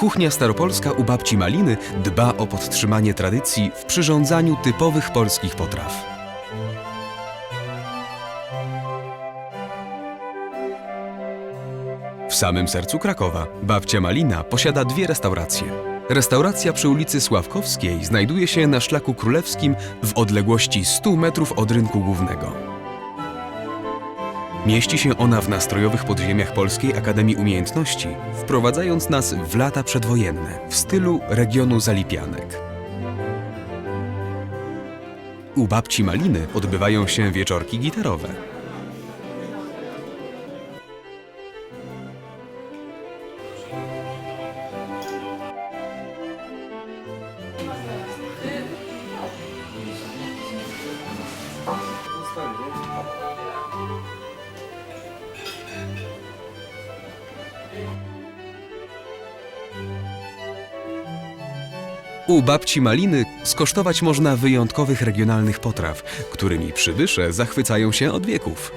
Kuchnia staropolska u babci Maliny dba o podtrzymanie tradycji w przyrządzaniu typowych polskich potraw. W samym sercu Krakowa babcia Malina posiada dwie restauracje. Restauracja przy ulicy Sławkowskiej znajduje się na szlaku królewskim w odległości 100 metrów od rynku głównego. Mieści się ona w nastrojowych podziemiach Polskiej Akademii Umiejętności, wprowadzając nas w lata przedwojenne w stylu regionu Zalipianek. U babci Maliny odbywają się wieczorki gitarowe. U babci Maliny skosztować można wyjątkowych regionalnych potraw, którymi przybysze zachwycają się od wieków.